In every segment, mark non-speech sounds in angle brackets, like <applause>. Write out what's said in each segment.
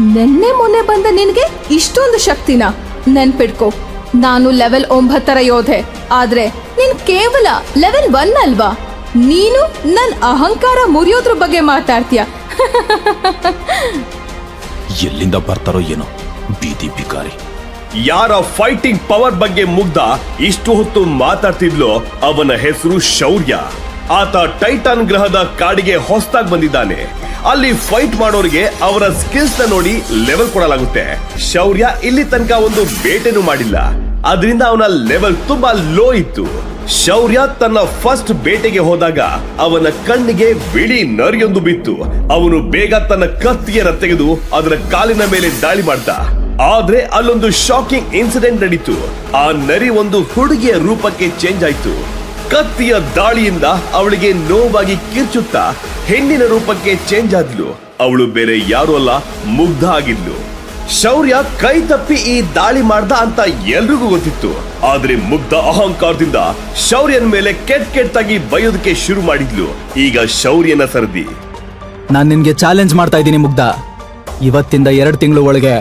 ನೆನ್ನೆ ಮೊನ್ನೆ ಬಂದ ನಿನಗೆ ಇಷ್ಟೊಂದು ಶಕ್ತಿನ. ನೆನ್ಪಿಡ್ಕೊ, ನಾನು ಲೆವೆಲ್ ಒಂಬತ್ತರ ಯೋಧೆ, ಆದ್ರೆ ನೀನ್ ಕೇವಲ ಲೆವೆಲ್ ಒನ್ ಅಲ್ವಾ? ನೀನು ನನ್ ಅಹಂಕಾರ ಮುರಿಯೋದ್ರ ಬಗ್ಗೆ ಮಾತಾಡ್ತೀಯ. <laughs> ಎಲ್ಲಿಂದ ಬರ್ತಾರೋ ಏನೋ ಬೀದಿ ಬಿಕಾರಿ ಯಾರ ಫೈಟಿಂಗ್ ಪವರ್ ಬಗ್ಗೆ ಮುಗ್ಧ ಇಷ್ಟು ಹೊತ್ತು ಮಾತಾಡ್ತಿದ್ಲೋ ಅವನ ಹೆಸರು ಶೌರ್ಯ. ಆತ ಟೈಟಾನ್ ಗ್ರಹದ ಕಾಡಿಗೆ ಹೊಸದಾಗಿ ಬಂದಿದ್ದಾನೆ. ಅಲ್ಲಿ ಫೈಟ್ ಮಾಡೋರಿಗೆ ಅವರ ಸ್ಕಿಲ್ಸ್ ನೋಡಿ ಲೆವೆಲ್ ಕೊಡಲಾಗುತ್ತೆ. ಶೌರ್ಯ ಇಲ್ಲಿ ತನಕ ಒಂದು ಬೇಟೆನೂ ಮಾಡಿಲ್ಲ. ಅದರಿಂದ ಅವನ ಲೆವೆಲ್ ತುಂಬಾ ಲೋ ಇತ್ತು. ಶೌರ್ಯ ತನ್ನ ಫಸ್ಟ್ ಬೇಟೆಗೆ ಹೋದಾಗ ಅವನ ಕಣ್ಣಿಗೆ ಬಿಳಿ ನರಿಯೊಂದು ಬಿತ್ತು. ಅವನು ಬೇಗ ತನ್ನ ಕತ್ತಿಯರ ತೆಗೆದು ಅದರ ಕಾಲಿನ ಮೇಲೆ ದಾಳಿ ಮಾಡ್ದ. ಆದ್ರೆ ಅಲ್ಲೊಂದು ಶಾಕಿಂಗ್ ಇನ್ಸಿಡೆಂಟ್ ನಡೀತು. ಆ ನರಿ ಒಂದು ಹುಡುಗಿಯ ರೂಪಕ್ಕೆ ಚೇಂಜ್ ಆಯ್ತು. ಕತ್ತಿಯ ದಾಳಿಯಿಂದ ಅವಳಿಗೆ ನೋವಾಗಿ ಕಿರ್ಚುತ್ತಾ ಹೆಣ್ಣಿನ ರೂಪಕ್ಕೆ ಚೇಂಜ್ ಆದ್ಲು. ಅವಳು ಬೇರೆ ಯಾರು ಅಲ್ಲ, ಮುಗ್ಧ ಆಗಿದ್ಲು. ಶೌರ್ಯ ಕೈ ತಪ್ಪಿ ಈ ದಾಳಿ ಮಾಡ್ದ ಅಂತ ಎಲ್ರಿಗೂ ಗೊತ್ತಿತ್ತು. ಆದ್ರೆ ಮುಗ್ಧ ಅಹಂಕಾರದಿಂದ ಶೌರ್ಯನ ಮೇಲೆ ಕೆಟ್ಟ ಕೆಟ್ಟಾಗಿ ಬೈಯೋದಕ್ಕೆ ಶುರು ಮಾಡಿದ್ಲು. ಈಗ ಶೌರ್ಯನ ಸರದಿ. ನಾನು ನಿನ್ಗೆ ಚಾಲೆಂಜ್ ಮಾಡ್ತಾ ಇದ್ದೀನಿ ಮುಗ್ಧ. ಇವತ್ತಿಂದ ಎರಡು ತಿಂಗಳು ಒಳಗೆ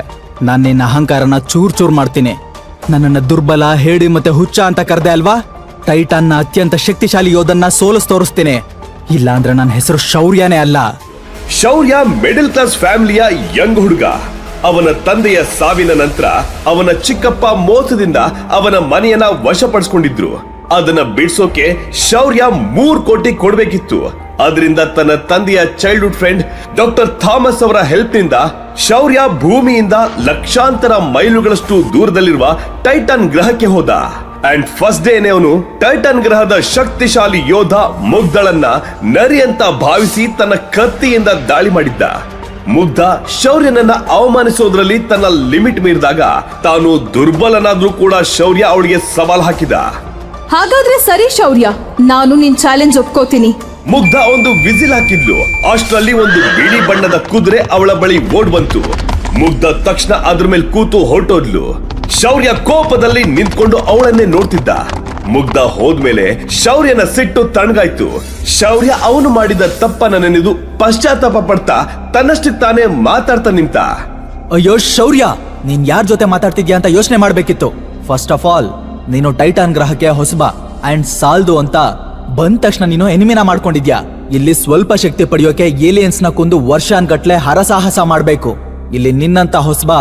ನಾನು ನಿನ್ನ ಅಹಂಕಾರನ ಚೂರ್ ಚೂರ್ ಮಾಡ್ತೀನಿ. ನನ್ನನ್ನು ದುರ್ಬಲ ಹೇಳಿ ಮತ್ತೆ ಹುಚ್ಚ ಅಂತ ಕರೆದೆ ಅಲ್ವಾ? ಟೈಟಾನ್ನ ಅತ್ಯಂತ ಶಕ್ತಿಶಾಲಿ ಯೋಧನ್ನ ಸೋಲಿಸ್ ತೋರಿಸ್ತೇನೆ. ಇಲ್ಲಾಂದ್ರೆ ನನ್ನ ಹೆಸರು ಶೌರ್ಯನೇ ಅಲ್ಲ. ಶೌರ್ಯ ಮಿಡಲ್ ಕ್ಲಾಸ್ ಫ್ಯಾಮಿಲಿಯ ಯಂಗ್ ಹುಡುಗ. ಅವನ ತಂದೆಯ ಸಾವಿನ ನಂತರ ಅವನ ಚಿಕ್ಕಪ್ಪ ಮೋಸದಿಂದ ಅವನ ಮನೆಯನ್ನ ವಶಪಡಿಸ್ಕೊಂಡಿದ್ರು. ಅದನ್ನ ಬಿಡಿಸೋಕೆ ಶೌರ್ಯ ಮೂರ್ ಕೋಟಿ ಕೊಡ್ಬೇಕಿತ್ತು. ಅದರಿಂದ ತನ್ನ ತಂದೆಯ ಚೈಲ್ಡ್ಹುಡ್ ಫ್ರೆಂಡ್ ಡಾಕ್ಟರ್ ಥಾಮಸ್ ಅವರ ಹೆಲ್ಪ್ನಿಂದ ಶೌರ್ಯ ಭೂಮಿಯಿಂದ ಲಕ್ಷಾಂತರ ಮೈಲುಗಳಷ್ಟು ದೂರದಲ್ಲಿರುವ ಟೈಟನ್ ಗ್ರಹಕ್ಕೆ ಹೋದ. ಅಂಡ್ ಫಸ್ಟ್ ಡೇನೆ ಅವನು ಟೈಟನ್ ಗ್ರಹದ ಶಕ್ತಿಶಾಲಿ ಯೋಧ ಮುಗ್ಧಳನ್ನ ನರಿ ಅಂತ ಭಾವಿಸಿ ತನ್ನ ಕತ್ತಿಯಿಂದ ದಾಳಿ ಮಾಡಿದ್ದ. ಮುಗ್ಧ ಶೌರ್ಯನನ್ನ ಅವಮಾನಿಸೋದ್ರಲ್ಲಿ ತನ್ನ ಲಿಮಿಟ್ ಮೀರಿದಾಗ ತಾನು ದುರ್ಬಲನಾದ್ರೂ ಕೂಡ ಶೌರ್ಯ ಅವಳಿಗೆ ಸವಾಲ್ ಹಾಕಿದ. ಹಾಗಾದ್ರೆ ಸರಿ ಶೌರ್ಯ ನಾನು ನಿನ್ ಚಾಲೆಂಜ್ ಒಪ್ಕೋತೀನಿ. ಮುಗ್ಧ ಒಂದು ವಿಸಿಲ್ ಹಾಕಿದ್ಲು. ಅಷ್ಟರಲ್ಲಿ ಒಂದು ಬಿಳಿ ಬಣ್ಣದ ಕುದುರೆ ಅವಳ ಬಳಿ ಓಡ್ ಬಂತು. ಮುಗ್ಧ ತಕ್ಷಣ ಅದ್ರ ಮೇಲೆ ಕೂತು ಹೊರಟೋದ್ಲು. ಶೌರ್ಯ ಕೋಪದಲ್ಲಿ ನಿಂತ್ಕೊಂಡು ಅವಳನ್ನೇ ನೋಡ್ತಿದ್ದ. ಮುಗ್ಧ ಹೋದ್ಮೇಲೆ ಶೌರ್ಯನ ಸಿಟ್ಟು ತಣ್ಣಗಾಯ್ತು. ಶೌರ್ಯ ಅವನು ಮಾಡಿದ ತಪ್ಪನ್ನ ನೆನೆದು ಪಶ್ಚಾತ್ತಾಪ ಪಡ್ತಾ ತನ್ನಷ್ಟಕ್ಕೆ ತಾನೇ ಮಾತಾಡ್ತಾ ನಿಂತ. ಅಯ್ಯೋ ಶೌರ್ಯ, ನೀನ್ ಯಾರ ಜೊತೆ ಮಾತಾಡ್ತಿದ್ಯಾ ಅಂತ ಯೋಚನೆ ಮಾಡ್ಬೇಕಿತ್ತು. ಫಸ್ಟ್ ಆಫ್ ಆಲ್ ನೀನು ಟೈಟಾನ್ ಗ್ರಹಕ್ಕೆ ಹೊಸಬ ಅಂಡ್ ಸಾಲ್ದು ಅಂತ ಬಂದ ತಕ್ಷಣ ನೀನು ಎನಿಮಿನ ಮಾಡ್ಕೊಂಡಿದ್ಯಾ. ಇಲ್ಲಿ ಸ್ವಲ್ಪ ಶಕ್ತಿ ಪಡೆಯೋಕೆ ಏಲಿಯನ್ಸ್ನ ಕೊಂದು ವರ್ಷಾನ್ಗಟ್ಲೆ ಹರಸಾಹಸ ಮಾಡ್ಬೇಕು. ಇಲ್ಲಿ ನಿನ್ನಂತ ಹೊಸಬ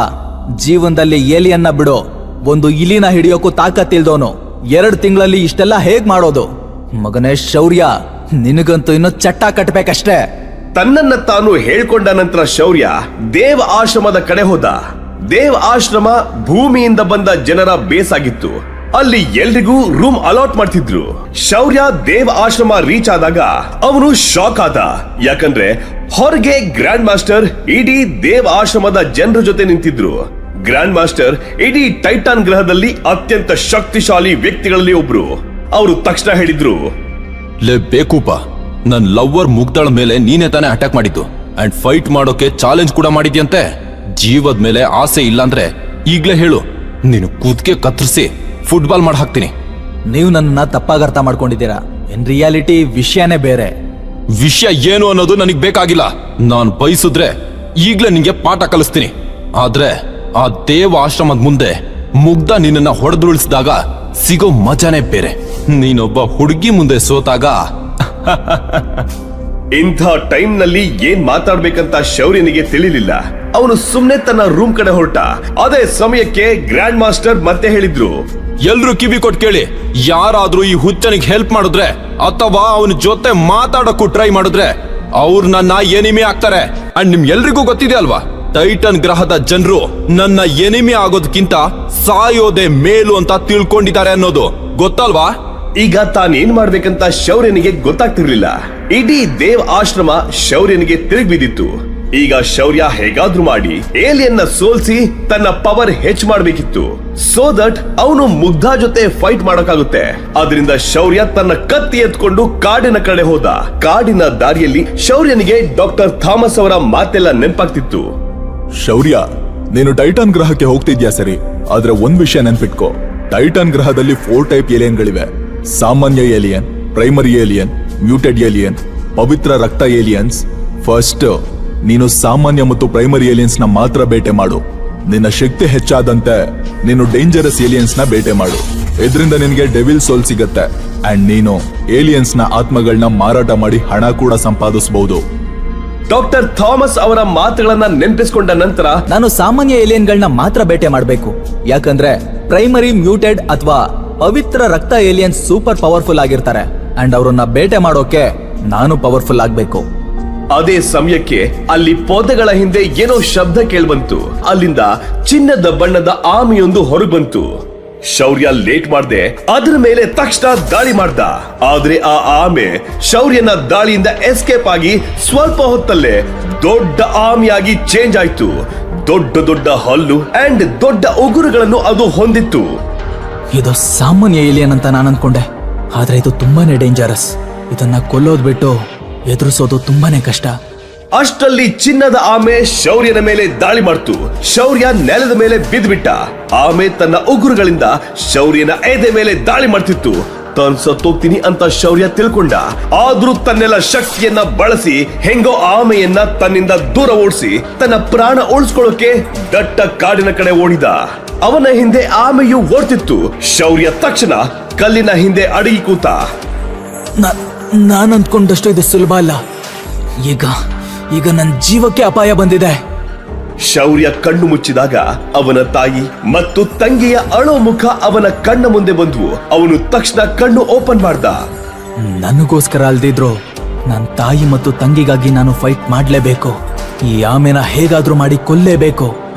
ಜೀವನದಲ್ಲಿ ಏಲಿಯನ್ನ ಬಿಡು. ಒಂದು ಇಲಿನ ಹಿಡಿಯೋಕು ತಾಕತ್ತಿಲ್ದೋನು ಎರಡು ತಿಂಗಳಲ್ಲಿ ಇಷ್ಟೆಲ್ಲ ಹೇಗ್ ಮಾಡೋದು? ಮಗನೇ ಶೌರ್ಯ, ನಿನಗಂತೂ ಇನ್ನು ಚಟ್ಟ ಕಟ್ಬೇಕಷ್ಟೇ. ತನ್ನನ್ನ ತಾನು ಹೇಳ್ಕೊಂಡ ನಂತರ ಶೌರ್ಯ, ದೇವ ಆಶ್ರಮದ ಕಡೆ ಹೋದ. ದೇವ ಆಶ್ರಮ ಭೂಮಿಯಿಂದ ಬಂದ ಜನರ ಬೇಸಾಗಿತ್ತು. ಅಲ್ಲಿ ಎಲ್ರಿಗೂ ರೂಮ್ ಅಲಾಟ್ ಮಾಡ್ತಿದ್ರು. ಶೌರ್ಯ ದೇವ ಆಶ್ರಮ ರೀಚ್ ಆದಾಗ ಅವನು ಶಾಕ್ ಆದ. ಯಾಕಂದ್ರೆ ಹೊರಗೆ ಗ್ರ್ಯಾಂಡ್ ಮಾಸ್ಟರ್ ಇಡೀ ದೇವ ಆಶ್ರಮದ ಜನರ ಜೊತೆ ನಿಂತಿದ್ರು. ಗ್ರ್ಯಾಂಡ್ ಮಾಸ್ಟರ್ ಇಡೀ ಟೈಟಾನ್ ಗ್ರಹದಲ್ಲಿ ಅತ್ಯಂತ ಶಕ್ತಿಶಾಲಿ ವ್ಯಕ್ತಿಗಳಲ್ಲಿ ಒಬ್ರು. ಅವರು ತಕ್ಷಣ ಹೇಳಿದ್ರು ಲೇ ಬೇಕೂಪ. ನನ್ ಲವ್ವರ್ ಮುಗ್ದಳ ಮೇಲೆ ನೀನೇ ತಾನೇ ಅಟ್ಯಾಕ್ ಮಾಡಿದ್ದು. ಅಂಡ್ ಫೈಟ್ ಮಾಡೋಕೆ ಚಾಲೆಂಜ್ ಕೂಡ ಮಾಡಿದ್ಯಂತೆ. ಜೀವದ ಮೇಲೆ ಆಸೆ ಇಲ್ಲಾಂದ್ರೆ ಈಗ್ಲೇ ಹೇಳು. ನೀನು ಕೂದ್ಕೆ ಕತ್ತರಿಸಿ ಫುಟ್ಬಾಲ್ ಮಾಡಿ ಹಾಕ್ತೀನಿ. ನೀವು ನನ್ನ ತಪ್ಪಾಗಿ ಅರ್ಥ ಮಾಡ್ಕೊಂಡಿದ್ದೀರಾ? ಇನ್ ರಿಯಾಲಿಟಿ ವಿಷಯನೇ ಬೇರೆ. ವಿಷಯ ಏನು ಅನ್ನೋದು ನನಗೆ ಬೇಕಾಗಿಲ್ಲ. ನಾನು ಬಯಸಿದ್ರೆ ಈಗ್ಲೇ ನಿಂಗೆ ಪಾಠ ಕಲಿಸ್ತೀನಿ. ಆದ್ರೆ ಆ ದೇವ ಆಶ್ರಮದ ಮುಂದೆ ಮುಗ್ಧ ನಿನ್ನನ್ನ ಹೊಡೆದುರುಳಿಸಿದಾಗ ಸಿಗೋ ಮಜಾನೇ ಬೇರೆ. ನೀನೊಬ್ಬ ಹುಡುಗಿ ಮುಂದೆ ಸೋತಾಗ <laughs> ಇಂಥ ಟೈಮ್ನಲ್ಲಿ ಏನ್ ಮಾತಾಡ್ಬೇಕಂತ ಶೌರ್ಯನಿಗೆ ತಿಳಿಲಿಲ್ಲ. ಅವನು ಸುಮ್ನೆ ತನ್ನ ರೂಮ್ ಕಡೆ ಹೊರಟ. ಅದೇ ಸಮಯಕ್ಕೆ ಗ್ರ್ಯಾಂಡ್ ಮಾಸ್ಟರ್ ಮತ್ತೆ ಹೇಳಿದ್ರು. ಎಲ್ರು ಕಿವಿ ಕೊಟ್ ಕೇಳಿ ಯಾರಾದ್ರೂ ಈ ಹುಚ್ಚನಿಗೆ ಹೆಲ್ಪ್ ಮಾಡಿದ್ರೆ ಅಥವಾ ಅವನ ಜೊತೆ ಮಾತಾಡಕ್ಕೂ ಟ್ರೈ ಮಾಡಿದ್ರೆ ಅವ್ರನ್ನ ನನ್ನ ಎನಿಮಿ ಆಗ್ತಾರೆ. ಅಂಡ್ ನಿಮ್ ಎಲ್ರಿಗೂ ಗೊತ್ತಿದೆ ಅಲ್ವಾ? ಟೈಟನ್ ಗ್ರಹದ ಜನರು ನನ್ನ ಎನಿಮಿ ಆಗೋದಕ್ಕಿಂತ ಸಾಯೋದೇ ಮೇಲು ಅಂತ ತಿಳ್ಕೊಂಡಿದ್ದಾರೆ ಅನ್ನೋದು. ಗೊತ್ತಲ್ವಾ? ಈಗ ತಾನೇನ್ ಮಾಡ್ಬೇಕಂತ ಶೌರ್ಯನಿಗೆ ಗೊತ್ತಾಗ್ತಿರ್ಲಿಲ್ಲ. ಇಡೀ ದೇವ್ ಆಶ್ರಮ ಶೌರ್ಯನಿಗೆ ತಿರುಗಿ ಬಿದ್ದಿತ್ತು. ಈಗ ಶೌರ್ಯ ಹೇಗಾದ್ರೂ ಮಾಡಿ ಏಲಿಯನ್ನ ಸೋಲ್ಸಿ ತನ್ನ ಪವರ್ ಹೆಚ್ಚು ಮಾಡ್ಬೇಕಿತ್ತು. ಸೋ ದಟ್ ಅವನು ಮುಗ್ಧ ಜೊತೆ ಫೈಟ್ ಮಾಡಕ್ಕಾಗುತ್ತೆ. ಅದರಿಂದ ಶೌರ್ಯ ತನ್ನ ಕತ್ತಿ ಎತ್ಕೊಂಡು ಕಾಡಿನ ಕಡೆ ಹೋದ. ಕಾಡಿನ ದಾರಿಯಲ್ಲಿ ಶೌರ್ಯನಿಗೆ ಡಾಕ್ಟರ್ ಥಾಮಸ್ ಅವರ ಮಾತೆಲ್ಲ ನೆನಪಾಗ್ತಿತ್ತು. ಶೌರ್ಯ, ನೀನು ಟೈಟಾನ್ ಗ್ರಹಕ್ಕೆ ಹೋಗ್ತಿದ್ಯಾ ಸರಿ, ಆದ್ರೆ ಒಂದ್ ವಿಷಯ ನೆನ್ಪಿಟ್ಕೋ. ಟೈಟಾನ್ ಗ್ರಹದಲ್ಲಿ ಫೋರ್ ಟೈಪ್ ಏಲಿಯನ್ಗಳಿವೆ. ಸಾಮಾನ್ಯ alien primary alien muted alien, ಪವಿತ್ರ ರಕ್ತ ಏಲಿಯನ್ಸ್. ಫಸ್ಟ್ ನೀನು ಸಾಮಾನ್ಯ ಮತ್ತು ಪ್ರೈಮರಿ ಏಲಿಯನ್ಸ್ನ ಮಾತ್ರ ಬೇಟೆ ಮಾಡು. ನಿನ್ನ ಶಕ್ತಿ ಹೆಚ್ಚಾದಂತೆ ನೀನು ಡೇಂಜರಸ್ ಏಲಿಯನ್ಸ್ನ ಬೇಟೆ ಮಾಡು. ಇದರಿಂದ ನಿನಗೆ ಡೆವಿಲ್ ಸೋಲ್ ಸಿಗತ್ತೆ. ಅಂಡ್ ನೀನು ಏಲಿಯನ್ಸ್ನ ಆತ್ಮಗಳನ್ನ ಮಾರಾಟ ಮಾಡಿ ಹಣ ಕೂಡ ಸಂಪಾದಿಸಬಹುದು ಡಾಕ್ಟರ್ ಥಾಮಸ್ ಅವರ ಮಾತುಗಳನ್ನ ನೆನಪಿಸಿಕೊಂಡ ನಂತರ ನಾನು ಸಾಮಾನ್ಯ ಏಲಿಯನ್ಗಳನ್ನ ಮಾತ್ರ ಬೇಟೆ ಮಾಡಬೇಕು. ಯಾಕಂದ್ರೆ ಪ್ರೈಮರಿ ಮ್ಯೂಟೆಡ್ ಅಥವಾ ಪವಿತ್ರ ರಕ್ತ ಏಲಿಯನ್ ಸೂಪರ್ ಪವರ್ಫುಲ್ ಆಗಿರ್ತಾರೆ. ಅಂಡ್ ಅವ್ರನ್ನ ಬೇಟೆ ಮಾಡೋಕೆ ನಾನು ಪವರ್ಫುಲ್ ಆಗಬೇಕು. ಅದೇ ಸಮಯಕ್ಕೆ ಅಲ್ಲಿ ಪೊದೆಗಳ ಹಿಂದೆ ಏನೋ ಶಬ್ದ ಕೇಳ್ಬಂತು. ಅಲ್ಲಿಂದ ಚಿನ್ನದ ಬಣ್ಣದ ಆಮೆಯೊಂದು ಹೊರಬಂತು ಶೌರ್ಯ ಲೇಟ್ ಮಾಡ್ದೆ, ಅದರ ಮೇಲೆ ತಕ್ಷಣ ದಾಳಿ ಮಾಡ್ದ. ಆದ್ರೆ ಆ ಆಮೆ ಶೌರ್ಯನ ದಾಳಿಯಿಂದ ಎಸ್ಕೇಪ್ ಆಗಿ ಸ್ವಲ್ಪ ಹೊತ್ತಲ್ಲೇ ದೊಡ್ಡ ಆಮೆಯಾಗಿ ಚೇಂಜ್ ಆಯ್ತು. ದೊಡ್ಡ ದೊಡ್ಡ ಹಲ್ಲು ಅಂಡ್ ದೊಡ್ಡ ಉಗುರುಗಳನ್ನು ಅದು ಹೊಂದಿತ್ತು. ಇದು ಸಾಮಾನ್ಯ ಏಲಿಯನ್ ಅಂತ ನಾನು ಅನ್ಕೊಂಡೆ. ಆದ್ರೆ ಇದು ತುಂಬಾನೇ ಡೇಂಜರಸ್ ಇದನ್ನ ಕೊಲ್ಲೋದ್ ಬಿಟ್ಟು ಎದುರಿಸೋದು ತುಂಬಾನೇ ಕಷ್ಟ. ಅಷ್ಟರಲ್ಲಿ ಚಿನ್ನದ ಆಮೆ ಶೌರ್ಯನ ಮೇಲೆ ದಾಳಿ ಮಾಡ್ತು. ಶೌರ್ಯ ನೆಲದ ಮೇಲೆ ಬಿದ್ದ್ಬಿಟ್ಟ ಆಮೆ ತನ್ನ ಉಗುರುಗಳಿಂದ ಶೌರ್ಯನ ಎದೆ ಮೇಲೆ ದಾಳಿ ಮಾಡ್ತಿತ್ತು. ತಾನು ಸತ್ತೋಗ್ತೀನಿ ಅಂತ ಶೌರ್ಯ ತಿಳ್ಕೊಂಡ. ಆದ್ರೂ ತನ್ನೆಲ್ಲ ಶಕ್ತಿಯನ್ನ ಬಳಸಿ, ಹೆಂಗೋ ಆಮೆಯನ್ನ ತನ್ನಿಂದ ದೂರ ಓಡಿಸಿ, ತನ್ನ ಪ್ರಾಣ ಉಳಿಸ್ಕೊಳ್ಳೋಕೆ ದಟ್ಟ ಕಾಡಿನ ಕಡೆ ಓಡಿದ. ಅವನ ಹಿಂದೆ ಆಮೆಯು ಓಡ್ತಿತ್ತು. ಶೌರ್ಯ ತಕ್ಷಣ ಕಲ್ಲಿನ ಹಿಂದೆ ಅಡಗಿ ಕೂತ. ನಾನು ಅಂದ್ಕೊಂಡಷ್ಟು ಇದು ಸುಲಭ ಅಲ್ಲ. ಈಗ ಈಗ ನನ್ನ ಜೀವಕ್ಕೆ ಅಪಾಯ ಬಂದಿದೆ. ಶೌರ್ಯ ಕಣ್ಣು ಮುಚ್ಚಿದಾಗ ಅವನ ತಾಯಿ ಮತ್ತು ತಂಗಿಯ ಅಳೋ ಮುಖ ಅವನ ಕಣ್ಣ ಮುಂದೆ ಬಂದ್ವು. ಅವನು ತಕ್ಷಣ ಕಣ್ಣು ಓಪನ್ ಮಾಡ್ದ. ನನಗೋಸ್ಕರ ಅಲ್ದಿದ್ರು ನನ್ನ ತಾಯಿ ಮತ್ತು ತಂಗಿಗಾಗಿ ನಾನು ಫೈಟ್ ಮಾಡಲೇಬೇಕು. ಈ ಆಮೆನ ಹೇಗಾದ್ರೂ ಮಾಡಿ ಕೊಲ್ಲೇಬೇಕು.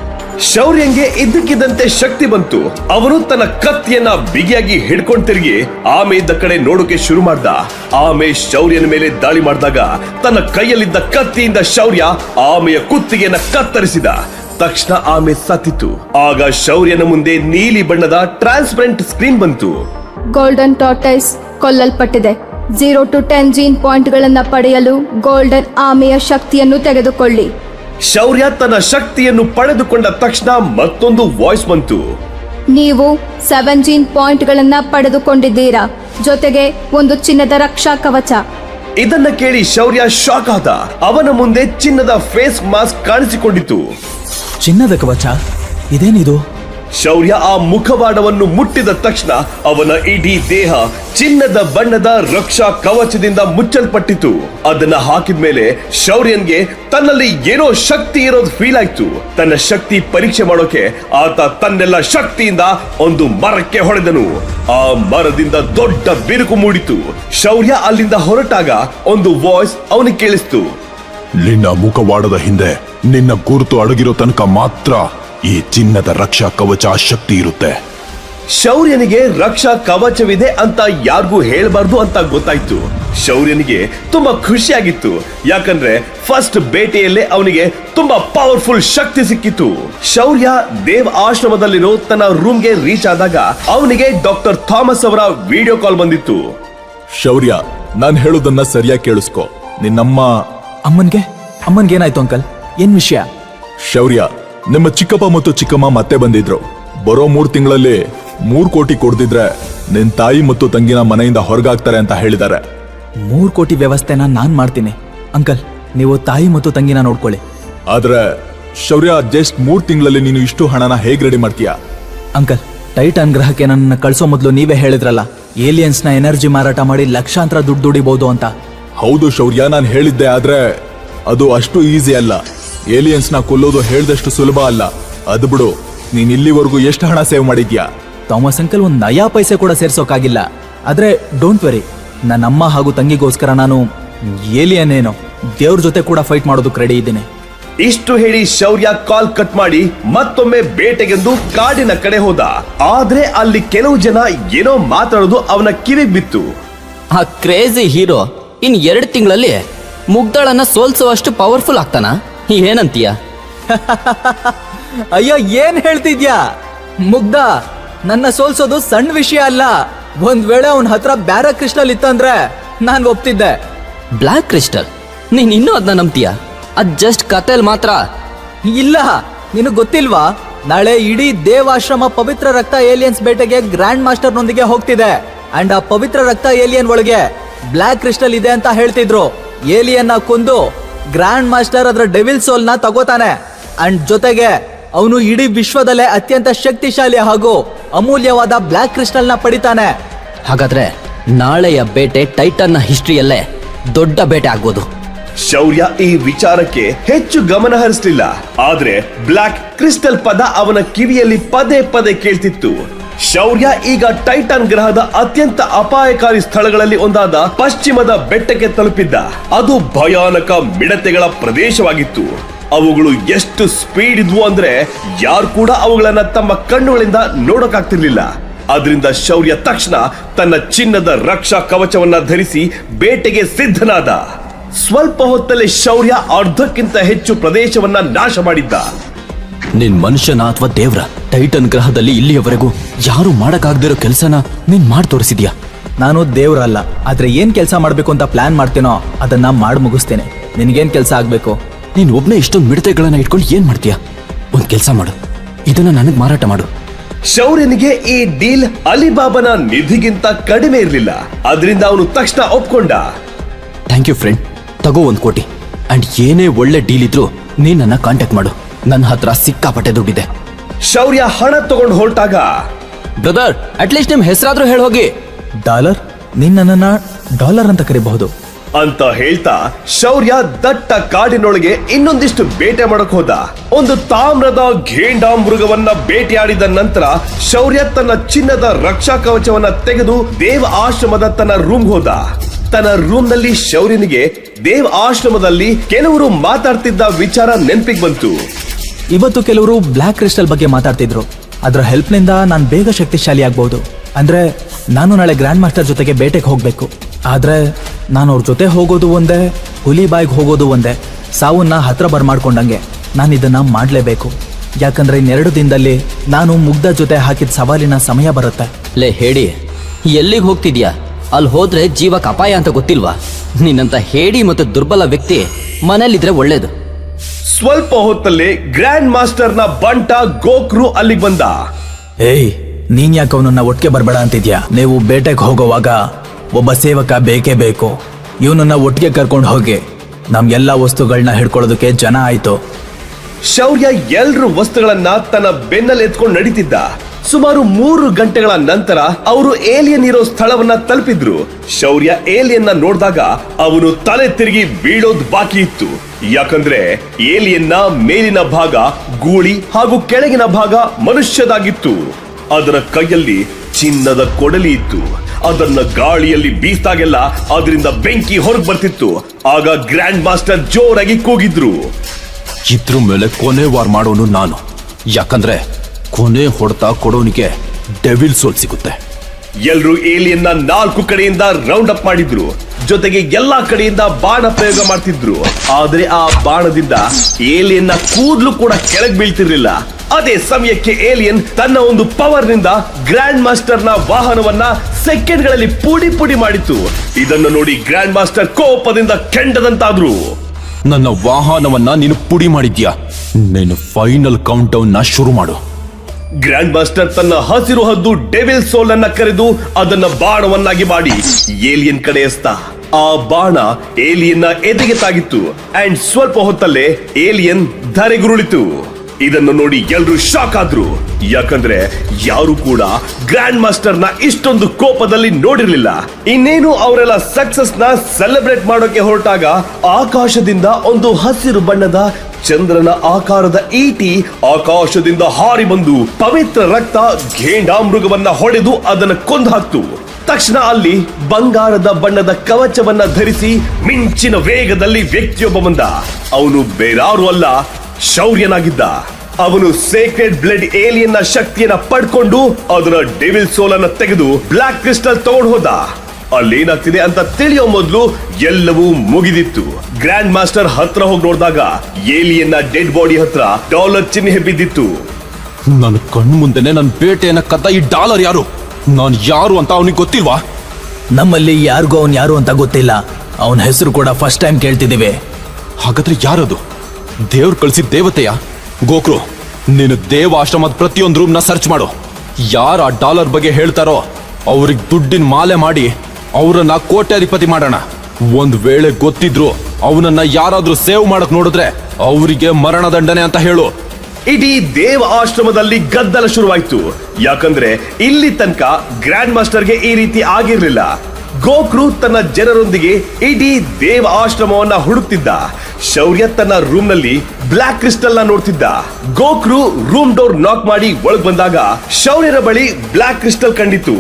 ಶೌರ್ಯಂಗೆ ಇದ್ದಕ್ಕಿದ್ದಂತೆ ಶಕ್ತಿ ಬಂತು. ಅವನು ತನ್ನ ಕತ್ತಿಯನ್ನ ಬಿಗಿಯಾಗಿ ಹಿಡ್ಕೊಂಡ್ ತಿರುಗಿ ಆಮೆ ಇದ್ದ ಕಡೆ ನೋಡೋಕೆ ಶುರು ಮಾಡ್ದ. ಆಮೆ ಶೌರ್ಯನ ಮೇಲೆ ದಾಳಿ ಮಾಡಿದಾಗ ತನ್ನ ಕೈಯಲ್ಲಿದ್ದ ಕತ್ತಿಯಿಂದ ಶೌರ್ಯ ಆಮೆಯ ಕುತ್ತಿಗೆಯನ್ನ ಕತ್ತರಿಸಿದ. ತಕ್ಷಣ ಆಮೆ ಸತ್ತಿತು ಆಗ ಶೌರ್ಯನ ಮುಂದೆ ನೀಲಿ ಬಣ್ಣದ ಟ್ರಾನ್ಸ್ಪರೆಂಟ್ ಸ್ಕ್ರೀನ್ ಬಂತು. ಗೋಲ್ಡನ್ ಟಾರ್ಟೈಸ್ ಕೊಲ್ಲಲ್ಪಟ್ಟಿದೆ. ಜೀರೋ ಟು ಟೆನ್ ಜೀನ್ ಪಾಯಿಂಟ್ಗಳನ್ನು ಪಡೆಯಲು ಗೋಲ್ಡನ್ ಆಮೆಯ ಶಕ್ತಿಯನ್ನು ತೆಗೆದುಕೊಳ್ಳಿ. ಶೌರ್ಯ ತನ್ನ ಶಕ್ತಿಯನ್ನು ಪಡೆದುಕೊಂಡ ತಕ್ಷಣ ಮತ್ತೊಂದು ವಾಯ್ಸ್ ಬಂತು. ನೀವು ಸೆವೆನ್ ಜೀನ್ ಪಾಯಿಂಟ್ಗಳನ್ನ ಪಡೆದುಕೊಂಡಿದ್ದೀರಾ. ಜೊತೆಗೆ ಒಂದು ಚಿನ್ನದ ರಕ್ಷಾ ಕವಚ. ಇದನ್ನ ಕೇಳಿ ಶೌರ್ಯ ಶಾಕ್ ಆದ. ಅವನ ಮುಂದೆ ಚಿನ್ನದ ಫೇಸ್ ಮಾಸ್ಕ್ ಕಾಣಿಸಿಕೊಂಡಿತು. ಚಿನ್ನದ ಕವಚ? ಇದೇನಿದು? ಶೌರ್ಯ ಆ ಮುಖವಾಡವನ್ನು ಮುಟ್ಟಿದ ತಕ್ಷಣ ಅವನ ಇಡೀ ದೇಹ ಚಿನ್ನದ ಬಣ್ಣದ ರಕ್ಷಾ ಕವಚದಿಂದ ಮುಚ್ಚಲ್ಪಟ್ಟಿತು. ಅದನ್ನ ಹಾಕಿದ ಮೇಲೆ ಶೌರ್ಯನ್ಗೆ ತನ್ನಲ್ಲಿ ಏನೋ ಶಕ್ತಿ ಇರೋದು ಫೀಲ್ ಆಯ್ತು. ತನ್ನ ಶಕ್ತಿ ಪರೀಕ್ಷೆ ಮಾಡೋಕೆ ಆತ ತನ್ನೆಲ್ಲ ಶಕ್ತಿಯಿಂದ ಒಂದು ಮರಕ್ಕೆ ಹೊಡೆದನು. ಆ ಮರದಿಂದ ದೊಡ್ಡ ಬಿರುಕು ಮೂಡಿತು. ಶೌರ್ಯ ಅಲ್ಲಿಂದ ಹೊರಟಾಗ ಒಂದು ವಾಯ್ಸ್ ಅವನಿಗೆ ಕೇಳಿಸ್ತು. ನಿನ್ನ ಮುಖವಾಡದ ಹಿಂದೆ ನಿನ್ನ ಗುರುತು ಅಡಗಿರೋ ತನಕ ಮಾತ್ರ ಈ ಚಿನ್ನದ ರಕ್ಷಾ ಕವಚ ಶಕ್ತಿ ಇರುತ್ತೆ. ಶೌರ್ಯನಿಗೆ ರಕ್ಷಾ ಕವಚವಿದೆ ಅಂತ ಯಾರಿಗೂ ಹೇಳಬಾರ್ದು ಅಂತ ಗೊತ್ತಾಯ್ತು. ಶೌರ್ಯನಿಗೆ ತುಂಬಾ ಖುಷಿಯಾಗಿತ್ತು. ಯಾಕಂದ್ರೆ ಫಸ್ಟ್ ಬೇಟೆಯಲ್ಲೇ ಅವನಿಗೆ ತುಂಬಾ ಪವರ್ಫುಲ್ ಶಕ್ತಿ ಸಿಕ್ಕಿತ್ತು. ಶೌರ್ಯ ದೇವ್ ಆಶ್ರಮದಲ್ಲಿರೋ ತನ್ನ ರೂಮ್ಗೆ ರೀಚ್ ಆದಾಗ ಅವನಿಗೆ ಡಾಕ್ಟರ್ ಥಾಮಸ್ ಅವರ ವಿಡಿಯೋ ಕಾಲ್ ಬಂದಿತ್ತು. ಶೌರ್ಯ ನಾನು ಹೇಳೋದನ್ನ ಸರಿಯಾಗಿ ಕೇಳಿಸ್ಕೊ. ನಿನ್ನಮ್ಮ ಅಮ್ಮನ್ಗೆ? ಅಮ್ಮನ್ಗೆ ಏನಾಯ್ತು ಅಂಕಲ್? ಏನ್ ವಿಷಯ? ಶೌರ್ಯ ನಿಮ್ಮ ಚಿಕ್ಕಪ್ಪ ಮತ್ತು ಚಿಕ್ಕಮ್ಮ ಮತ್ತೆ ಬಂದಿದ್ರು. ಬರೋ ಮೂರ್ ತಿಂಗಳಲ್ಲಿ ಮೂರ್ ಕೋಟಿ ಕೊಡ್ದಿದ್ರೆ ನಿನ್ ತಾಯಿ ಮತ್ತು ತಂಗಿನ ಮನೆಯಿಂದ ಹೊರಗಾಗ್ತಾರೆ ಅಂತ ಹೇಳಿದ್ದಾರೆ. ಮೂರ್ ಕೋಟಿ ವ್ಯವಸ್ಥೆನ ನಾನ್ ಮಾಡ್ತೀನಿ. ಅಂಕಲ್ ನೀವು ತಾಯಿ ಮತ್ತು ತಂಗಿನ ನೋಡ್ಕೊಳ್ಳಿ. ಆದ್ರೆ ಶೌರ್ಯ ಜಸ್ಟ್ ಮೂರ್ ತಿಂಗಳಲ್ಲಿ ನೀನು ಇಷ್ಟು ಹಣನ ಹೇಗ್ ರೆಡಿ ಮಾಡ್ತೀಯಾ? ಅಂಕಲ್ ಟೈಟಾನ್ ಗ್ರಹಕ್ಕೆ ನನ್ನ ಕಳ್ಸೋ ಮೊದಲು ನೀವೇ ಹೇಳಿದ್ರಲ್ಲ ಏಲಿಯನ್ಸ್ನ ಎನರ್ಜಿ ಮಾರಾಟ ಮಾಡಿ ಲಕ್ಷಾಂತರ ದುಡ್ಡು ದುಡಿಬಹುದು ಅಂತ. ಹೌದು ಶೌರ್ಯ ನಾನು ಹೇಳಿದ್ದೆ ಆದ್ರೆ ಅದು ಅಷ್ಟು ಈಸಿ ಅಲ್ಲ. ಏಲಿಯನ್ಸ್ನ ಕೊಲ್ಲೋದು ಹೇಳ್ದಷ್ಟು ಸುಲಭ ಅಲ್ಲ. ಅದು ಬಿಡು ನೀನ್ ಇಲ್ಲಿವರೆಗೂ ಎಷ್ಟು ಹಣ ಸೇವ್ ಮಾಡಿದ್ಯಾ? ಥಾಮಸ್ ಅಂಕಲ್ ಒಂದ್ ನಯಾ ಪೈಸೆ ಕೂಡ ಸೇರ್ಸೋಕಾಗಿಲ್ಲ. ಆದ್ರೆ ಡೋಂಟ್ ವೆರಿ ನನ್ನ ಅಮ್ಮ ಹಾಗೂ ತಂಗಿಗೋಸ್ಕರ ನಾನು ಏಲಿಯನ್ ಏನೋ ದೇವ್ರ ಜೊತೆ ಕೂಡ ಫೈಟ್ ಮಾಡೋದು ರೆಡಿ ಇದ್ದೀನಿ. ಇಷ್ಟು ಹೇಳಿ ಶೌರ್ಯ ಕಾಲ್ ಕಟ್ ಮಾಡಿ ಮತ್ತೊಮ್ಮೆ ಬೇಟೆಗೆಂದು ಕಾಡಿನ ಕಡೆ ಹೋದ. ಆದ್ರೆ ಅಲ್ಲಿ ಕೆಲವು ಜನ ಏನೋ ಮಾತಾಡೋದು ಅವನ ಕಿವಿಗ್ ಬಿತ್ತು. ಆ ಕ್ರೇಜಿ ಹೀರೋ ಇನ್ ಎರಡು ತಿಂಗಳಲ್ಲಿ ಮುಗ್ದಳನ್ನ ಸೋಲ್ಸುವಷ್ಟು ಪವರ್ಫುಲ್ ಆಗ್ತಾನ? ಏನಂತೀಯ? <laughs> ಅಯ್ಯೋ ಏನ್ ಹೇಳ್ತಿದ್ಯಾ? ಮುಗ್ಧ ನನ್ನ ಸೋಲ್ಸೋದು ಸಣ್ಣ ವಿಷಯ ಅಲ್ಲ. ಒಂದ್ ವೇಳೆ ಅವನ ಹತ್ರ ಬ್ಯಾರ ಕ್ರಿಸ್ಟಲ್ ಇತ್ತಂದ್ರೆ ನಾನ್ ಒಪ್ತಿದ್ದೆ. Black crystal? ನೀನ್ ಇನ್ನೂ ಅದನ್ನ ನಂಬ್ತೀಯ? ಅದ್ ಜಸ್ಟ್ ಕತೆಲ್ ಮಾತ್ರ. ಇಲ್ಲ ನಿನಗ್ ಗೊತ್ತಿಲ್ವಾ? ನಾಳೆ ಇಡೀ ದೇವಾಶ್ರಮ ಪವಿತ್ರ ರಕ್ತ ಏಲಿಯನ್ಸ್ ಬೇಟೆಗೆ ಗ್ರ್ಯಾಂಡ್ ಮಾಸ್ಟರ್ನೊಂದಿಗೆ ಹೋಗ್ತಿದೆ. ಅಂಡ್ ಆ ಪವಿತ್ರ ರಕ್ತ ಏಲಿಯನ್ ಒಳಗೆ ಬ್ಲ್ಯಾಕ್ ಕ್ರಿಸ್ಟಲ್ ಇದೆ ಅಂತ ಹೇಳ್ತಿದ್ರು. ಏಲಿಯನ್ ಕೊಂದು ಗ್ರ್ಯಾಂಡ್ ಮಾಸ್ಟರ್ ಅದರ ಡೆವಿಲ್ ಸೋಲ್ನ ತಗೋತಾನೆ. ಅಂಡ್ ಜೊತೆಗೆ ಅವನು ಇಡೀ ವಿಶ್ವದಲ್ಲೇ ಅತ್ಯಂತ ಶಕ್ತಿಶಾಲಿ ಹಾಗೂ ಅಮೂಲ್ಯವಾದ ಬ್ಲ್ಯಾಕ್ ಕ್ರಿಸ್ಟಲ್ನ ಪಡಿತಾನೆ. ಹಾಗಾದ್ರೆ ನಾಳೆಯ ಬೇಟೆ ಟೈಟನ್ನ ಹಿಸ್ಟ್ರಿಯಲ್ಲೇ ದೊಡ್ಡ ಬೇಟೆ ಆಗ್ಬೋದು. ಶೌರ್ಯ ಈ ವಿಚಾರಕ್ಕೆ ಹೆಚ್ಚು ಗಮನ ಹರಿಸಲಿಲ್ಲ. ಆದ್ರೆ ಬ್ಲಾಕ್ ಕ್ರಿಸ್ಟಲ್ ಪದ ಅವನ ಕಿವಿಯಲ್ಲಿ ಪದೇ ಪದೇ ಕೇಳ್ತಿತ್ತು. ಶೌರ್ಯ ಈಗ ಟೈಟಾನ್ ಗ್ರಹದ ಅತ್ಯಂತ ಅಪಾಯಕಾರಿ ಸ್ಥಳಗಳಲ್ಲಿ ಒಂದಾದ ಪಶ್ಚಿಮದ ಬೆಟ್ಟಕ್ಕೆ ತಲುಪಿದ್ದ. ಅದು ಭಯಾನಕ ಮಿಡತೆಗಳ ಪ್ರದೇಶವಾಗಿತ್ತು. ಅವುಗಳು ಎಷ್ಟು ಸ್ಪೀಡ್ ಇದ್ವು ಅಂದ್ರೆ ಯಾರು ಕೂಡ ಅವುಗಳನ್ನ ತಮ್ಮ ಕಣ್ಣುಗಳಿಂದ ನೋಡಕ್ಕಾಗ್ತಿರ್ಲಿಲ್ಲ ಅದರಿಂದ ಶೌರ್ಯ ತಕ್ಷಣ ತನ್ನ ಚಿನ್ನದ ರಕ್ಷಾ ಕವಚವನ್ನ ಧರಿಸಿ ಬೇಟೆಗೆ ಸಿದ್ಧನಾದ. ಸ್ವಲ್ಪ ಹೊತ್ತಲ್ಲಿ ಶೌರ್ಯ ಅರ್ಧಕ್ಕಿಂತ ಹೆಚ್ಚು ಪ್ರದೇಶವನ್ನ ನಾಶ ಮಾಡಿದ್ದ. ನಿನ್ ಮನುಷ್ಯನ ಅಥವಾ ದೇವ್ರ. ಟೈಟನ್ ಗ್ರಹದಲ್ಲಿ ಇಲ್ಲಿಯವರೆಗೂ ಯಾರು ಮಾಡಕ್ಕಾಗ್ದಿರೋ ಕೆಲಸನ ನೀನ್ ಮಾಡಿ ತೋರಿಸಿದ್ಯಾ? ನಾನು ದೇವ್ರಲ್ಲ ಆದ್ರೆ ಏನ್ ಕೆಲಸ ಮಾಡ್ಬೇಕು ಅಂತ ಪ್ಲಾನ್ ಮಾಡ್ತೀನೋ ಅದನ್ನ ಮಾಡಿ ಮುಗಿಸ್ತೇನೆ. ನಿನ್ಗೇನ್ ಕೆಲಸ ಆಗ್ಬೇಕು? ನೀನ್ ಒಬ್ನೇ ಇಷ್ಟೊಂದು ಮಿಡತೆಗಳನ್ನ ಇಟ್ಕೊಂಡು ಏನ್ ಮಾಡ್ತೀಯಾ? ಒಂದ್ ಕೆಲಸ ಮಾಡು. ಇದನ್ನ ನನಗ್ ಮಾರಾಟ ಮಾಡು. ಶೌರ್ಯನಿಗೆ ಈ ಡೀಲ್ ಅಲಿಬಾಬನ ನಿಧಿಗಿಂತ ಕಡಿಮೆ ಇರಲಿಲ್ಲ. ಅದರಿಂದ ಅವನು ತಕ್ಷಣ ಒಪ್ಕೊಂಡ. ಥ್ಯಾಂಕ್ ಯು ಫ್ರೆಂಡ್ ತಗೋ ಒಂದ್ ಕೋಟಿ. ಅಂಡ್ ಏನೇ ಒಳ್ಳೆ ಡೀಲ್ ಇದ್ರೂ ನೀನ್ ನನ್ನ ಕಾಂಟ್ಯಾಕ್ಟ್ ಮಾಡು. ನನ್ನ ಹತ್ರ ಸಿಕ್ಕಾಪಟ್ಟೆ ದುಡ್ಡಿದೆ. ಶೌರ್ಯ ಹಣ ತಗೊಂಡು ಹೊರಟಾಗ ಬ್ರದರ್ ಅಟ್ಲೀಸ್ಟ್ ನಿಮ್ ಹೆಸರಾದ್ರೂ ಹೇಳಿ ಹೋಗಿ. ಡಾಲರ್ ನಿನ್ನ ನನ್ನನ್ನ ಡಾಲರ್ ಅಂತ ಕರಿಬಹುದು. ಅಂತ ಹೇಳ್ತಾ ಶೌರ್ಯ ದಟ್ಟ ಕಾಡಿನೊಳಗೆ ಇನ್ನೊಂದಿಷ್ಟು ಬೇಟೆ ಮಾಡಕ್ ಹೋದ. ಒಂದು ತಾಮ್ರದ ಘೇಂಡ ಮೃಗವನ್ನ ಬೇಟೆಯಾಡಿದ ನಂತರ ಶೌರ್ಯ ತನ್ನ ಚಿನ್ನದ ರಕ್ಷಾ ಕವಚವನ್ನ ತೆಗೆದು ದೇವ ಆಶ್ರಮದ ತನ್ನ ರೂಮ್ ಹೋದ. ತನ್ನ ರೂಮ್ನಲ್ಲಿ ಶೌರ್ಯನಿಗೆ ದೇವ ಆಶ್ರಮದಲ್ಲಿ ಕೆಲವರು ಮಾತಾಡ್ತಿದ್ದ ವಿಚಾರ ನೆನಪಿಗೆ ಬಂತು. ಇವತ್ತು ಕೆಲವರು ಬ್ಲ್ಯಾಕ್ ಕ್ರಿಸ್ಟಲ್ ಬಗ್ಗೆ ಮಾತಾಡ್ತಿದ್ರು. ಅದರ ಹೆಲ್ಪ್ನಿಂದ ನಾನು ಬೇಗ ಶಕ್ತಿಶಾಲಿ ಆಗ್ಬಹುದು ಅಂದ್ರೆ ನಾನು ನಾಳೆ ಗ್ರ್ಯಾಂಡ್ ಮಾಸ್ಟರ್ ಜೊತೆಗೆ ಬೇಟೆಗೆ ಹೋಗ್ಬೇಕು. ಆದ್ರೆ ನಾನು ಅವ್ರ ಜೊತೆ ಹೋಗೋದು ಒಂದೇ, ಹುಲಿ ಬಾಯ್ಗೆ ಹೋಗೋದು ಒಂದೇ. ಸಾವನ್ನ ಹತ್ರ ಬರ್ಮಾಡ್ಕೊಂಡಂಗೆ ನಾನು ಇದನ್ನ ಮಾಡಲೇಬೇಕು. ಯಾಕಂದ್ರೆ ಇನ್ನೆರಡು ದಿನದಲ್ಲಿ ನಾನು ಮುಗ್ಧ ಜೊತೆ ಹಾಕಿದ ಸವಾಲಿನ ಸಮಯ ಬರುತ್ತೆ. ಲೇ ಹೇಳಿ ಎಲ್ಲಿಗೆ ಹೋಗ್ತಿದ್ಯಾ? ಅಲ್ಲಿ ಹೋದ್ರೆ ಜೀವಕ್ಕೆ ಅಪಾಯ ಅಂತ ಗೊತ್ತಿಲ್ವಾ? ನಿನ್ನಂತ ಹೇಡಿ ಮತ್ತು ದುರ್ಬಲ ವ್ಯಕ್ತಿ ಮನೇಲಿದ್ರೆ ಒಳ್ಳೇದು. ಸ್ವಲ್ಪ ಹೊತ್ತಲ್ಲಿ ಗ್ರ್ಯಾಂಡ್ ಮಾಸ್ಟರ್ನ ಬಂಟ ಗೋಕ್ರು ಅಲ್ಲಿಗೆ ಬಂದ. ಏಯ್ ನೀನ್ ಯಾಕೆ ಅವನನ್ನ ಒಟ್ಟಿಗೆ ಬರಬೇಡ ಅಂತಿದ್ಯಾ? ನೀವು ಬೇಟೆಗೆ ಹೋಗುವಾಗ ಒಬ್ಬ ಸೇವಕ ಬೇಕೇ ಬೇಕು. ಇವನನ್ನ ಒಟ್ಟಿಗೆ ಕರ್ಕೊಂಡು ಹೋಗಿ. ನಮ್ ಎಲ್ಲಾ ವಸ್ತುಗಳನ್ನ ಹಿಡ್ಕೊಳ್ಳೋದಕ್ಕೆ ಜನ ಆಯ್ತು. ಶೌರ್ಯ ಎಲ್ರ ವಸ್ತುಗಳನ್ನ ತನ್ನ ಬೆನ್ನಲ್ಲಿ ಎತ್ಕೊಂಡು ನಡೀತಿದ್ದ. ಸುಮಾರು ಮೂರು ಗಂಟೆಗಳ ನಂತರ ಅವರು ಏಲಿಯನ್ ಇರೋ ಸ್ಥಳವನ್ನ ತಲುಪಿದ್ರು. ಶೌರ್ಯ ಏಲಿಯನ್ನ ನೋಡಿದಾಗ ಅವನು ತಲೆ ತಿರುಗಿ ಬೀಳೋದ್ ಬಾಕಿ ಇತ್ತು. ಯಾಕಂದ್ರೆ ಏಲಿಯನ್ನ ಮೇಲಿನ ಭಾಗ ಗೂಳಿ ಹಾಗೂ ಕೆಳಗಿನ ಭಾಗ ಮನುಷ್ಯದಾಗಿತ್ತು. ಅದರ ಕೈಯಲ್ಲಿ ಚಿನ್ನದ ಕೊಡಲಿ ಇತ್ತು. ಅದನ್ನ ಗಾಳಿಯಲ್ಲಿ ಬೀಸ್ದಾಗೆಲ್ಲ ಅದರಿಂದ ಬೆಂಕಿ ಹೊರಗೆ ಬರ್ತಿತ್ತು. ಆಗ ಗ್ರ್ಯಾಂಡ್ ಮಾಸ್ಟರ್ ಜೋರಾಗಿ ಕೂಗಿದ್ರು. ಇದ್ರ ಮೇಲೆ ಕೊನೆ ವಾರ್ ಮಾಡೋನು ನಾನು. ಯಾಕಂದ್ರೆ ಕೊನೆ ಹೊಡೆತ ಕೊಡೋನಿಗೆ ಡೆವಿಲ್ ಸೋಲ್ ಸಿಗುತ್ತೆ. ಎಲ್ರು ಏಲಿಯನ್ನ ನಾಲ್ಕು ಕಡೆಯಿಂದ ರೌಂಡ್ ಅಪ್ ಮಾಡಿದ್ರು. ಜೊತೆಗೆ ಎಲ್ಲಾ ಕಡೆಯಿಂದ ಬಾಣ ಪ್ರಯೋಗ ಮಾಡ್ತಿದ್ರು. ಆದ್ರೆ ಆ ಬಾಣದಿಂದ ಏಲಿಯನ್ನ ಕೂದಲು ಕೂಡ ಕೆಳಗ್ ಬೀಳ್ತಿರ್ಲಿಲ್ಲ. ಅದೇ ಸಮಯಕ್ಕೆ ಏಲಿಯನ್ ತನ್ನ ಒಂದು ಪವರ್ನಿಂದ ಗ್ರ್ಯಾಂಡ್ ಮಾಸ್ಟರ್ನ ವಾಹನವನ್ನ ಸೆಕೆಂಡ್ಗಳಲ್ಲಿ ಪುಡಿ ಪುಡಿ ಮಾಡಿತ್ತು. ಇದನ್ನು ನೋಡಿ ಗ್ರ್ಯಾಂಡ್ ಮಾಸ್ಟರ್ ಕೋಪದಿಂದ ಕೆಂಡದಂತಾದ್ರು. ನನ್ನ ವಾಹನವನ್ನ ನೀನು ಪುಡಿ ಮಾಡಿದ್ಯಾ? ನೀನು ಫೈನಲ್ ಕೌಂಟ್ ಡೌನ್ನ ಶುರು ಮಾಡು. ಗ್ರ್ಯಾಂಡ್ ಮಾಸ್ಟರ್ ತನ್ನ ಹಸಿರು ಹದ್ದು ಡೆವಿಲ್ ಸೋಲ್ ಅನ್ನ ಕರೆದು ಅದನ್ನ ಬಾಣವನ್ನಾಗಿ ಮಾಡಿ ಏಲಿಯನ್ ಕಡೆ ಎಸ್ತ. ಆ ಬಾಣ ಏಲಿಯನ್ನ ಎದೆಗೆ ತಾಗಿತ್ತು ಅಂಡ್ ಸ್ವಲ್ಪ ಹೊತ್ತಲ್ಲೇ ಏಲಿಯನ್ ಧರೆಗುರುಳಿತು. ಇದನ್ನು ನೋಡಿ ಎಲ್ರು ಶಾಕ್ ಆದ್ರು. ಯಾಕಂದ್ರೆ ಯಾರು ಕೂಡ ಗ್ರ್ಯಾಂಡ್ ಮಾಸ್ಟರ್ನ ಇಷ್ಟೊಂದು ಕೋಪದಲ್ಲಿ ನೋಡಿರ್ಲಿಲ್ಲ. ಇನ್ನೇನು ಅವರೆಲ್ಲ ಸಕ್ಸಸ್ನ ಸೆಲೆಬ್ರೇಟ್ ಮಾಡೋಕೆ ಹೊರಟಾಗ ಆಕಾಶದಿಂದ ಒಂದು ಹಸಿರು ಬಣ್ಣದ ಚಂದ್ರನ ಆಕಾರದ ಈಟಿ ಆಕಾಶದಿಂದ ಹಾರಿ ಬಂದು ಪವಿತ್ರ ರಕ್ತ ಘೇಂಡಾಮೃಗವನ್ನ ಹೊಡೆದು ಅದನ್ನು ಕೊಂದು ಹಾಕ್ತು. ತಕ್ಷಣ ಅಲ್ಲಿ ಬಂಗಾರದ ಬಣ್ಣದ ಕವಚವನ್ನ ಧರಿಸಿ ಮಿಂಚಿನ ವೇಗದಲ್ಲಿ ವ್ಯಕ್ತಿಯೊಬ್ಬ ಬಂದ. ಅವನು ಬೇರಾರು ಅಲ್ಲ, ಶೌರ್ಯನಾಗಿದ್ದ. ಅವನು ಸೇಕ್ರೆಡ್ ಬ್ಲಡ್ ಏಲಿಯನ್ನ ಶಕ್ತಿಯನ್ನ ಪಡ್ಕೊಂಡು ಅದರ ಡೆವಿಲ್ ಸೋಲ್ ಅನ್ನ ತೆಗೆದು ಬ್ಲಾಕ್ ಕ್ರಿಸ್ಟಲ್ ತಗೊಂಡು ಹೋದ. ಅಲ್ಲೇನಾಗ್ತಿದೆ ಅಂತ ತಿಳಿಯೋ ಮೊದಲು ಎಲ್ಲವೂ ಮುಗಿದಿತ್ತು. ಗ್ರ್ಯಾಂಡ್ ಮಾಸ್ಟರ್ ಹತ್ರ ಹೋಗಿ ನೋಡಿದಾಗ ಏಲಿಯನ್ನ ಡೆಡ್ ಬಾಡಿ ಹತ್ರ ಡಾಲರ್ ಚಿಹ್ನೆ ಬಿದ್ದಿತ್ತು. ನನ್ನ ಕಣ್ಣು ಮುಂದೆನೆ ನನ್ನ ಬೇಟೆಯನ್ನ ಕದ್ದ ಈ ಡಾಲರ್ ಯಾರು? ನಾನು ಯಾರು ಅಂತ ಅವನಿಗೆ ಗೊತ್ತಿಲ್ವಾ? ನಮ್ಮಲ್ಲಿ ಯಾರಿಗೂ ಅವನ್ ಯಾರು ಅಂತ ಗೊತ್ತಿಲ್ಲ. ಅವನ ಹೆಸರು ಕೂಡ ಫಸ್ಟ್ ಟೈಮ್ ಕೇಳ್ತಿದ್ದೀವಿ. ಹಾಗಾದ್ರೆ ಯಾರದು? ದೇವ್ರು ಕಳಿಸಿದ ದೇವತೆಯ? ಗೋಕ್ರು ನೀನು ದೇವ ಆಶ್ರಮದ ಪ್ರತಿಯೊಂದು ರೂಮ್ನ ಸರ್ಚ್ ಮಾಡು. ಯಾರು ಆ ಡಾಲರ್ ಬಗ್ಗೆ ಹೇಳ್ತಾರೋ ಅವ್ರಿಗೆ ದುಡ್ಡಿನ ಮಾಲೆ ಮಾಡಿ ಅವರನ್ನ ಕೋಟ್ಯಾಧಿಪತಿ ಮಾಡೋಣ. ಒಂದ್ ವೇಳೆ ಗೊತ್ತಿದ್ರು ಅವನನ್ನ ಯಾರಾದ್ರೂ ಸೇವ್ ಮಾಡಕ್ ನೋಡಿದ್ರೆ ಅವರಿಗೆ ಮರಣದಂಡನೆ ಅಂತ ಹೇಳು. ಇಡೀ ದೇವ ಆಶ್ರಮದಲ್ಲಿ ಗದ್ದಲ ಶುರುವಾಯ್ತು. ಯಾಕಂದ್ರೆ ಇಲ್ಲಿ ತನಕ ಗ್ರ್ಯಾಂಡ್ ಮಾಸ್ಟರ್ಗೆ ಈ ರೀತಿ ಆಗಿರ್ಲಿಲ್ಲ. ಗೋಕ್ರು ತನ್ನ ಜನರೊಂದಿಗೆ ಇಡೀ ದೇವ ಆಶ್ರಮವನ್ನ ಹುಡುಕ್ತಿದ್ದ. ಶೌರ್ಯ ತನ್ನ ರೂಮ್ನಲ್ಲಿ ಬ್ಲಾಕ್ ಕ್ರಿಸ್ಟಲ್ನ ನೋಡ್ತಿದ್ದ. ಗೋಕ್ರು ರೂಮ್ ಡೋರ್ ನಾಕ್ ಮಾಡಿ ಒಳಗ್ ಬಂದಾಗ ಶೌರ್ಯರ ಬಳಿ ಬ್ಲಾಕ್ ಕ್ರಿಸ್ಟಲ್ ಕಂಡಿತು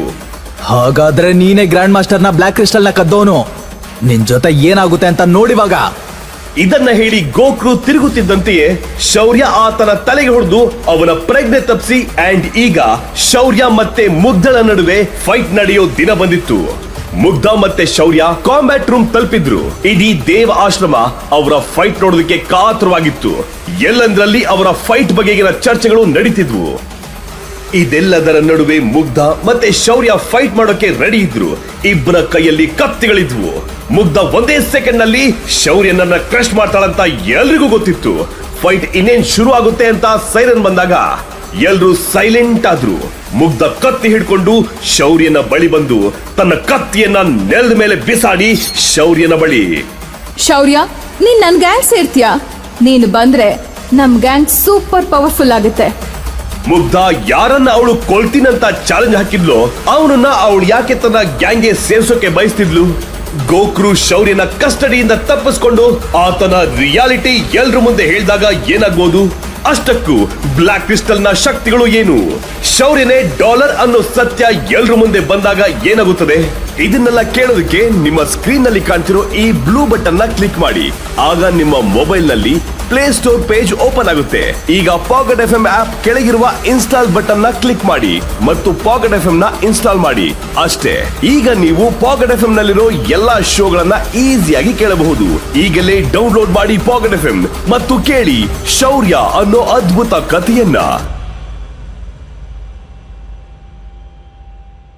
ಹಾಗಾದ್ರೆ ನೀನೇ ಗ್ರ್ಯಾಂಡ್ ಮಾಸ್ಟರ್ನ ಬ್ಲಾಕ್ ಕ್ರಿಸ್ಟಲ್ನ ಕದ್ದೋನು? ನಿನ್ ಜೊತೆ ಏನಾಗುತ್ತೆ ಅಂತ ನೋಡಿವಾಗ ಇದನ್ನ ಹೇಳಿ ಗೋಕ್ರು ತಿರುಗುತ್ತಿದ್ದಂತೆಯೇ ಶೌರ್ಯ ಆತನ ತಲೆಗೆ ಹೊಡೆದು ಅವನ ಪ್ರಜ್ಞೆ ತಪ್ಪಿಸಿ ಅಂಡ್ ಈಗ ಶೌರ್ಯ ಮತ್ತೆ ಮುಗ್ಧಳ ನಡುವೆ ಫೈಟ್ ನಡೆಯೋ ದಿನ ಬಂದಿತ್ತು. ಮುಗ್ಧ ಮತ್ತೆ ಶೌರ್ಯ ಕಾಂಬ್ಯಾಟ್ ರೂಮ್ ತಲುಪಿದ್ರು. ಇಡೀ ದೇವ ಆಶ್ರಮ ಅವರ ಫೈಟ್ ನೋಡೋದಕ್ಕೆ ಕಾತರವಾಗಿತ್ತು. ಎಲ್ಲಂದ್ರಲ್ಲಿ ಅವರ ಫೈಟ್ ಬಗೆಗಿನ ಚರ್ಚೆಗಳು ನಡೀತಿದ್ವು. ಇದೆಲ್ಲದರ ನಡುವೆ ಮುಗ್ಧ ಮತ್ತೆ ಶೌರ್ಯ ಫೈಟ್ ಮಾಡೋಕೆ ರೆಡಿ ಇದ್ರು. ಇಬ್ಬರ ಕೈಯಲ್ಲಿ ಕತ್ತಿಗಳಿದ್ವು. ಮುಗ್ಧ ಒಂದೇ ಸೆಕೆಂಡ್ನಲ್ಲಿ ಶೌರ್ಯನನ್ನ ಕ್ರಶ್ ಮಾಡ್ತಾಳಂತ ಎಲ್ರಿಗೂ ಗೊತ್ತಿತ್ತು. ಫೈಟ್ ಇನ್ನೇನ್ ಶುರು ಆಗುತ್ತೆ ಅಂತ ಸೈರನ್ ಬಂದಾಗ ಎಲ್ರೂ ಸೈಲೆಂಟ್ ಆದ್ರು. ಮುಗ್ಧ ಕತ್ತಿ ಹಿಡ್ಕೊಂಡು ಶೌರ್ಯನ ಬಳಿ ಬಂದು ತನ್ನ ಕತ್ತಿಯನ್ನ ನೆಲದ ಮೇಲೆ ಬಿಸಾಡಿ ಶೌರ್ಯನ ಬಳಿ. ಶೌರ್ಯ, ನೀನ್ ನನ್ ಗ್ಯಾಂಗ್ ಸೇರ್ತೀಯ? ನೀನು ಬಂದ್ರೆ ನಮ್ ಗ್ಯಾಂಗ್ ಸೂಪರ್ ಪವರ್ಫುಲ್ ಆಗುತ್ತೆ. ಮುಗ್ಧ ಯಾರನ್ನ ಅವಳು ಕೊಳ್ತೀನಂತ ಚಾಲೆಂಜ್ ಹಾಕಿದ್ಲು, ಅವನನ್ನ ಅವಳು ಯಾಕೆ ತನ್ನ ಗ್ಯಾಂಗ್ಗೆ ಸೇರ್ಸೋಕೆ ಬಯಸ್ತಿದ್ಲು? ಗೋಕ್ರು ಶೌರ್ಯನ ಕಸ್ಟಡಿಯಿಂದ ತಪ್ಪಿಸ್ಕೊಂಡು ಆತನ ರಿಯಾಲಿಟಿ ಎಲ್ರ ಮುಂದೆ ಹೇಳಿದಾಗ ಏನಾಗ್ಬೋದು? ಅಷ್ಟಕ್ಕೂ ಬ್ಲಾಕ್ ಕ್ರಿಸ್ಟಲ್ನ ಶಕ್ತಿಗಳು ಏನು? ಶೌರ್ಯನೇ ಡಾಲರ್ ಅನ್ನೋ ಸತ್ಯ ಎಲ್ರ ಮುಂದೆ ಬಂದಾಗ ಏನಾಗುತ್ತದೆ? ಇದನ್ನೆಲ್ಲ ಕೇಳೋದಕ್ಕೆ ನಿಮ್ಮ ಸ್ಕ್ರೀನ್ನಲ್ಲಿ ಕಾಣ್ತಿರೋ ಈ ಬ್ಲೂ ಬಟನ್ನ ಕ್ಲಿಕ್ ಮಾಡಿ. ಆಗ ನಿಮ್ಮ ಮೊಬೈಲ್ನಲ್ಲಿ ಪ್ಲೇ ಸ್ಟೋರ್ ಪೇಜ್ ಓಪನ್ ಆಗುತ್ತೆ. ಈಗ ಪಾಕೆಟ್ ಎಫ್ ಎಂ ಆಪ್ ಕೆಳಗಿರುವ ಇನ್ಸ್ಟಾಲ್ ಬಟನ್ನ ಕ್ಲಿಕ್ ಮಾಡಿ ಮತ್ತು ಪಾಕೆಟ್ ಎಫ್ ಎಂ ನ ಇನ್ಸ್ಟಾಲ್ ಮಾಡಿ. ಅಷ್ಟೇ. ಈಗ ನೀವು ಪಾಕೆಟ್ ಎಫ್ ಎಂ ನಲ್ಲಿರೋ ಎಲ್ಲಾ ಶೋಗಳನ್ನ ಈಸಿಯಾಗಿ ಕೇಳಬಹುದು. ಈಗಲೇ ಡೌನ್ಲೋಡ್ ಮಾಡಿ ಪಾಕೆಟ್ ಎಫ್ ಎಂ ಮತ್ತು ಕೇಳಿ ಶೌರ್ಯ ಅನ್ನೋ ಅದ್ಭುತ ಕಥೆಯನ್ನ